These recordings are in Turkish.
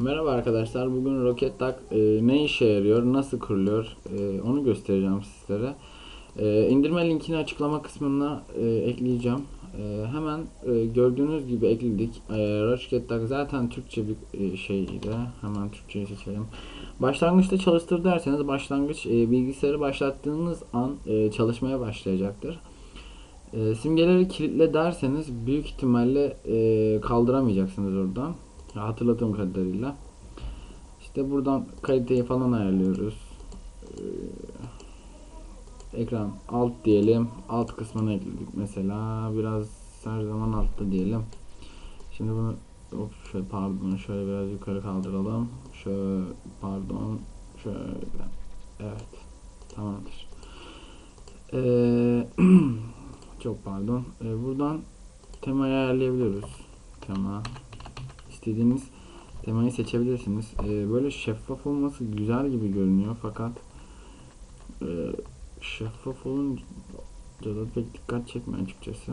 Merhaba arkadaşlar. Bugün Rocket Duck e, ne işe yarıyor, nasıl kuruluyor e, onu göstereceğim sizlere. E, indirme linkini açıklama kısmına e, ekleyeceğim. E, hemen e, gördüğünüz gibi ekledik. E, Rocket Duck zaten Türkçe bir e, şeydi. Hemen Türkçeyi seçelim. Başlangıçta çalıştır derseniz başlangıç e, bilgisayarı başlattığınız an e, çalışmaya başlayacaktır. E, simgeleri kilitle derseniz büyük ihtimalle e, kaldıramayacaksınız oradan. Hatırladığım kadarıyla. İşte buradan kaliteyi falan ayarlıyoruz. Ee, ekran alt diyelim. Alt kısmına ekledik mesela. Biraz her zaman altta diyelim. Şimdi bunu hop şöyle pardon şöyle biraz yukarı kaldıralım. Şöyle pardon şöyle evet tamamdır. Ee, çok pardon. Ee, buradan temayı ayarlayabiliyoruz. Tema istediğiniz temayı seçebilirsiniz. Ee, böyle şeffaf olması güzel gibi görünüyor fakat e, şeffaf olunca da pek dikkat çekmiyor açıkçası.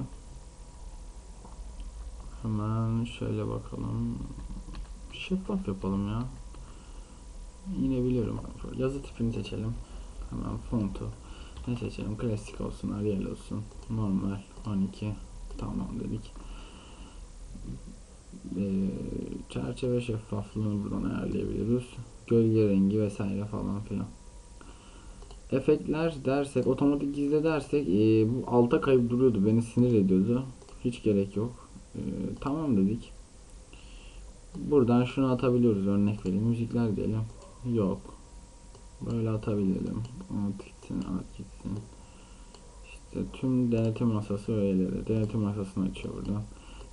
Hemen şöyle bakalım. Şeffaf yapalım ya. Yine biliyorum. Yazı tipini seçelim. Hemen fontu. Ne seçelim? Klasik olsun, Arial olsun. Normal 12. Tamam dedik. Ee, çerçeve şeffaflığını buradan ayarlayabiliyoruz. Gölge rengi vesaire falan filan. Efektler dersek, otomatik gizle dersek ee, bu alta kayıp duruyordu. Beni sinir ediyordu. Hiç gerek yok. Ee, tamam dedik. Buradan şunu atabiliyoruz. Örnek vereyim. Müzikler diyelim. Yok. Böyle atabilirim. At gitsin, at gitsin. İşte tüm denetim masası öğeleri. Denetim masasını açıyor buradan.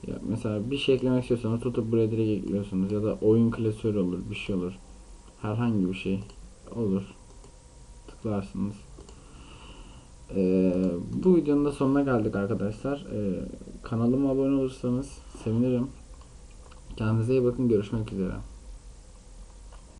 Ya mesela bir şey eklemek istiyorsanız tutup buraya direkt ekliyorsunuz ya da oyun klasörü olur bir şey olur. Herhangi bir şey olur. Tıklarsınız. Ee, bu videonun da sonuna geldik arkadaşlar. Ee, kanalıma abone olursanız sevinirim. Kendinize iyi bakın. Görüşmek üzere.